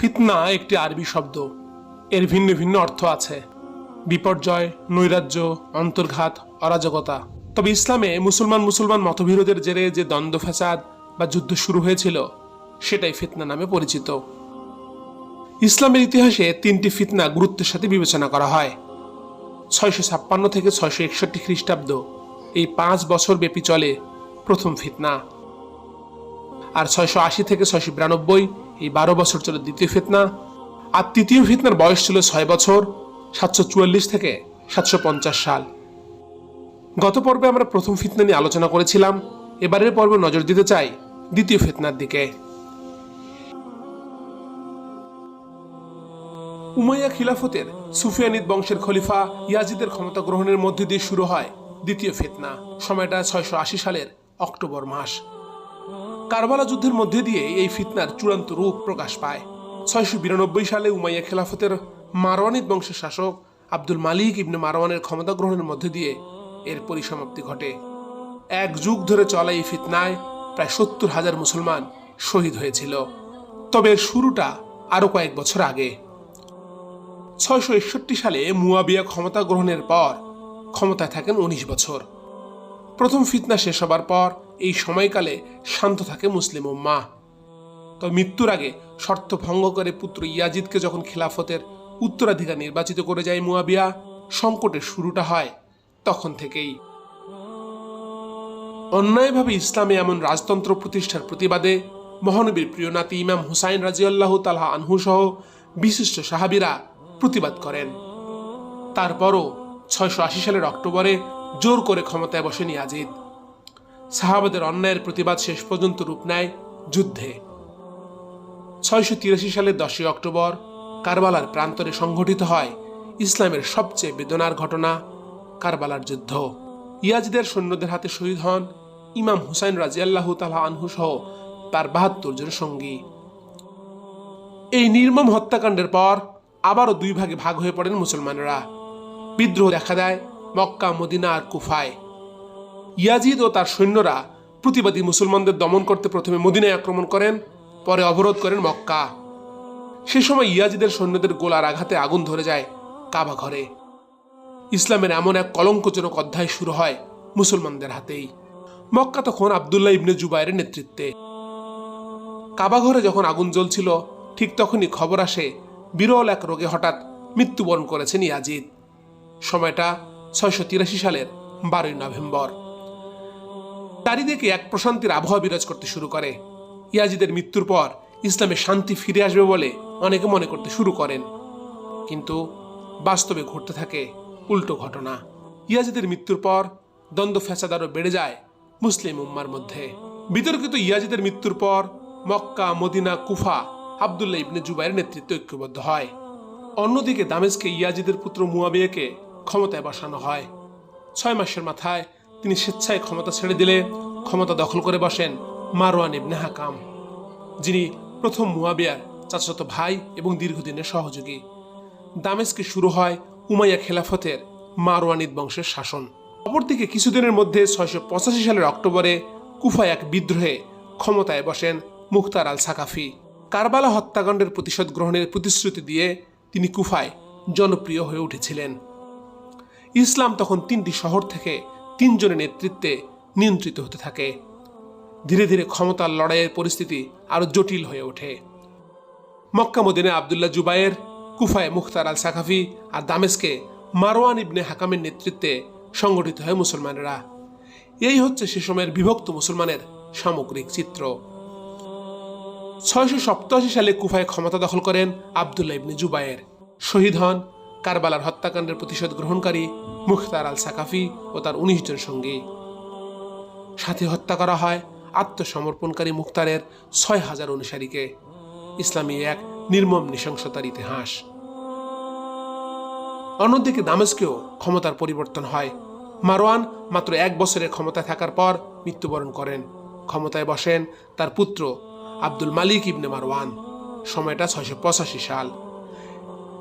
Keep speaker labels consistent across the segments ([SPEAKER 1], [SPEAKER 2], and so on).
[SPEAKER 1] ফিতনা একটি আরবি শব্দ। এর ভিন্ন ভিন্ন অর্থ আছে। বিপর্যয়, নৈরাজ্য, অন্তর্ঘাত, অরাজকতা। তবে ইসলামে মুসলমান মুসলমান মতবিরোধের জেরে যে দ্বন্দ্ব, ফ্যাসাদ বা যুদ্ধ শুরু হয়েছিল, সেটাই ফিতনা নামে পরিচিত। ইসলামের ইতিহাসে তিনটি ফিতনা গুরুত্বের সাথে বিবেচনা করা হয়। ছয়শো ছাপ্পান্ন থেকে ছয়শো একষট্টি খ্রিস্টাব্দ, এই পাঁচ বছর ব্যাপী চলে প্রথম ফিতনা। আর ছয়শো আশি থেকে ছয়শো বিরানব্বই এই বারো বছর চলে দ্বিতীয় ফিতনা, আর তৃতীয় ফিতনার বয়স ছিল ছয় বছর, সাতশো চুয়াল্লিশ থেকে সাতশো পঞ্চাশ সাল। গত পর্বে আমরা প্রথম ফিতনা নিয়ে আলোচনা করেছিলাম, এবারের পর্বে নজর দিতে চাই দ্বিতীয় ফিতনার দিকে। উমাইয়া খিলাফতের সুফিয়ানিদ বংশের খলিফা ইয়াজিদের ক্ষমতা গ্রহণের মধ্যে দিয়ে শুরু হয় দ্বিতীয় ফিতনা, সময়টা ছয়শো আশি সালের অক্টোবর মাস। কারবালা যুদ্ধের মধ্যে দিয়ে এই ফিতনার চূড়ান্ত রূপ প্রকাশ পায়। ছয়শো বিরানব্বই সালে উমাইয়া খেলাফতের মারওয়ানিদ বংশের শাসক আব্দুল মালিক ইবনে মারওয়ানের ক্ষমতা গ্রহণের মধ্যে দিয়ে এর পরিসমাপ্তি ঘটে। এক যুগ ধরে চলা এই ফিতনায় প্রায় সত্তর হাজার মুসলমান শহীদ হয়েছিল। তবে এর শুরুটা আরও কয়েক বছর আগে। ছয়শো একষট্টি সালে মুয়াবিয়া ক্ষমতা গ্রহণের পর ক্ষমতায় থাকেন উনিশ বছর। প্রথম ফিতনা শেষ হবার পর এই সময়কালে শান্ত থাকে মুসলিম ও মা তবে মৃত্যুর আগে শর্ত ভঙ্গ করে পুত্র ইয়াজিদকে যখন খিলাফতের উত্তরাধিকার নির্বাচিত করে যায় মুয়াবিয়া, সংকটের শুরুটা হয় তখন থেকেই। অন্যায়ভাবে ইসলামে এমন রাজতন্ত্র প্রতিষ্ঠার প্রতিবাদে মহানবীর প্রিয় নাতি ইমাম হুসাইন রাজিয়াল্লাহ তালহা আনহু সহ বিশিষ্ট সাহাবিরা প্রতিবাদ করেন। তারপরও ছয়শো আশি সালের অক্টোবরে জোর করে ক্ষমতায় বসেন ইয়াজিদ। সাহাবাদের অন্যায়ের প্রতিবাদ শেষ পর্যন্ত রূপ নেয় যুদ্ধে। ছয়শো তিরাশি সালের দশই অক্টোবর কারবালার প্রান্তরে সংঘটিত হয় ইসলামের সবচেয়ে বেদনার ঘটনা, কারবালার যুদ্ধ। ইয়াজিদের সৈন্যদের হাতে শহীদ হন ইমাম হুসাইন রাজিয়াল্লাহ তালা আনহু সহ তার বাহাত্তর জন সঙ্গী। এই নির্মম হত্যাকাণ্ডের পর আবারও দুই ভাগে ভাগ হয়ে পড়েন মুসলমানরা। বিদ্রোহ দেখা দেয় মক্কা, মদিনা আর কুফায়। ইয়াজিদ ও তার সৈন্যরা প্রতিবাদী মুসলমানদের দমন করতে প্রথমে মদিনায় আক্রমণ করেন, পরে অবরোধ করেন মক্কা। সে সময় ইয়াজিদের সৈন্যদের গোলার আঘাতে আগুন ধরে যায় কাবা ঘরে। ইসলামের এমন এক কলঙ্কজনক অধ্যায় শুরু হয় মুসলমানদের হাতেই। মক্কা তখন আবদুল্লাহ ইবনে জুবাইরের নেতৃত্বে। কাবা ঘরে যখন আগুন জ্বলছিল, ঠিক তখনই খবর আসে, বিরল এক রোগে হঠাৎ মৃত্যুবরণ করেছেন ইয়াজিদ। সময়টা ছয়শো তিরাশি সালের বারোই নভেম্বর। চারিদিকে এক প্রশান্তির আবহাওয়া বিরাজ করতে শুরু করে। ইয়াজিদের মৃত্যুর পর ইসলামে শান্তি ফিরে আসবে বলে অনেকে মনে করতে শুরু করেন। কিন্তু বাস্তবে ঘটতে থাকে উল্টো ঘটনা। ইয়াজিদের মৃত্যুর পর দ্বন্দ্ব ফ্যাসাদ আরও বেড়ে যায় মুসলিম উম্মার মধ্যে। বিতর্কিত ইয়াজিদের মৃত্যুর পর Mecca, Medina, Kufa Abdullah ibn Zubair নেতৃত্বে ঐক্যবদ্ধ হয়। অন্যদিকে দামেজকে ইয়াজিদের পুত্র মুয়াবিয়াকে ক্ষমতায় বসানো হয়। ছয় মাসের মাথায় তিনি স্বেচ্ছায় ক্ষমতা ছেড়ে দিলে ক্ষমতা দখল করে বসেন মারওয়ান ইবনে হাকাম, যিনি প্রথম মুয়াবিয়ার চাচাতো ভাই এবং দীর্ঘদিনের সহযোগী। দামেস্কে শুরু হয় উমাইয়া খেলাফতের মারওয়ানিদ বংশের শাসন। অপরদিকে কিছুদিনের মধ্যে ছয়শো পঁচাশি সালের অক্টোবরে কুফায় এক বিদ্রোহে ক্ষমতায় বসেন মুখতার আল সাকাফি। কারবালা হত্যাকাণ্ডের প্রতিশোধ গ্রহণের প্রতিশ্রুতি দিয়ে তিনি কুফায় জনপ্রিয় হয়ে উঠেছিলেন। ইসলাম তখন তিনটি শহর থেকে তিনজনের নেতৃত্বে নিয়ন্ত্রিত হতে থাকে। ধীরে ধীরে ক্ষমতার লড়াইয়ের পরিস্থিতি আরও জটিল হয়ে ওঠে। মক্কা মদিনে আবদুল্লাহ জুবায়ের, কুফায় মুখতার আল সাকাফি আর দামেস্কে মারওয়ান ইবনে হাকামের নেতৃত্বে সংগঠিত হয় মুসলমানেরা। এই হচ্ছে সে সময়ের বিভক্ত মুসলমানের সামগ্রিক চিত্র। ছয়শো সপ্তাশি সালে কুফায় ক্ষমতা দখল করেন আবদুল্লাহ ইবনে জুবায়ের। শহীদ হন কারবালার হত্যাকাণ্ডের প্রতিশোধ গ্রহণকারী মুখতার আল সাকাফি ও তার উনিশ জন সঙ্গী। সাথে হত্যা করা হয় আত্মসমর্পণকারী মুখতারের ছয় হাজার অনুসারীকে। ইসলামী এক নির্মম নৃশংসতার ইতিহাস। অন্যদিকে দামেস্কেও ক্ষমতার পরিবর্তন হয়। মারওয়ান মাত্র এক বছরের ক্ষমতায় থাকার পর মৃত্যুবরণ করেন। ক্ষমতায় বসেন তার পুত্র আব্দুল মালিক ইবনে মারওয়ান। সময়টা ছয়শো পঁচাশি সাল।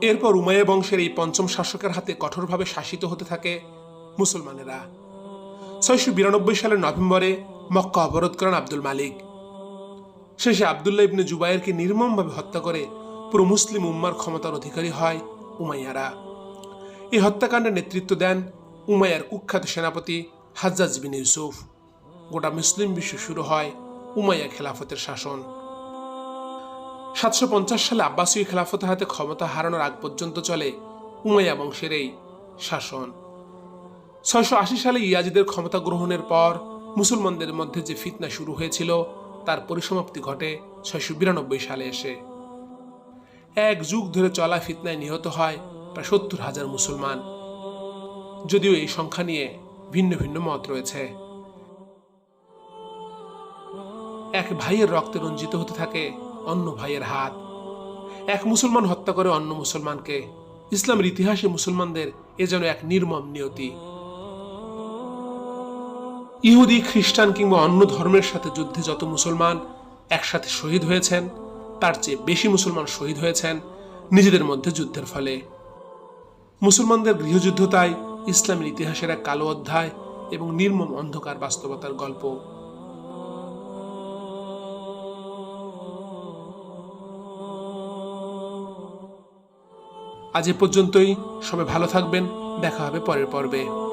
[SPEAKER 1] এরপর উমাইয়া বংশের এই পঞ্চম শাসকের হাতে কঠোরভাবে শাসিত হতে থাকে মুসলমানেরা। ছয়শো বিরানব্বই সালের নভেম্বরে মক্কা অবরোধ করেন আব্দুল মালিক। শেষে আবদুল্লাহ ইবনে জুবাইরকে নির্মমভাবে হত্যা করে পুরো মুসলিম উম্মার ক্ষমতার অধিকারী হয় উমাইয়ারা। এই হত্যাকাণ্ডের নেতৃত্ব দেন উমাইয়ার কুখ্যাত সেনাপতি হাজ্জাজ বিন ইউসুফ। গোটা মুসলিম বিশ্ব শুরু হয় উমাইয়া খেলাফতের শাসন। সাতশো পঞ্চাশ সালে আব্বাসীয় খেলাফতের হাতে ক্ষমতা হারানোর আগ পর্যন্ত চলে উমাইয়া বংশের এই শাসন। ছয়শো আশি সালে ইয়াজিদের ক্ষমতা গ্রহণের পর মুসলমানদের মধ্যে যে ফিতনা শুরু হয়েছিল, তার পরিসমাপ্তি ঘটে ছয়শো বিরানব্বই সালে এসে। এক যুগ ধরে চলা ফিতনায় নিহত হয় প্রায় সত্তর হাজার মুসলমান। যদিও এই সংখ্যা নিয়ে ভিন্ন ভিন্ন মত রয়েছে। এক ভাইয়ের রক্তে রঞ্জিত হতে থাকে অন্য ভাইয়ের হাত। এক মুসলমান হত্যা করে অন্য মুসলমানকে। ইসলামের ইতিহাসে মুসলমানদের এ যেন এক নির্মম নিয়তি। ইহুদি, খ্রিস্টান কিংবা অন্য ধর্মের সাথে যুদ্ধে যত মুসলমান একসাথে শহীদ হয়েছেন, তার চেয়ে বেশি মুসলমান শহীদ হয়েছেন নিজেদের মধ্যে যুদ্ধের ফলে। মুসলমানদের গৃহযুদ্ধ তাই ইসলামের ইতিহাসের এক কালো অধ্যায় এবং নির্মম অন্ধকার বাস্তবতার গল্প। আজ এ পর্যন্তই। সবাই ভালো থাকবেন। দেখা হবে পরের পর্বে।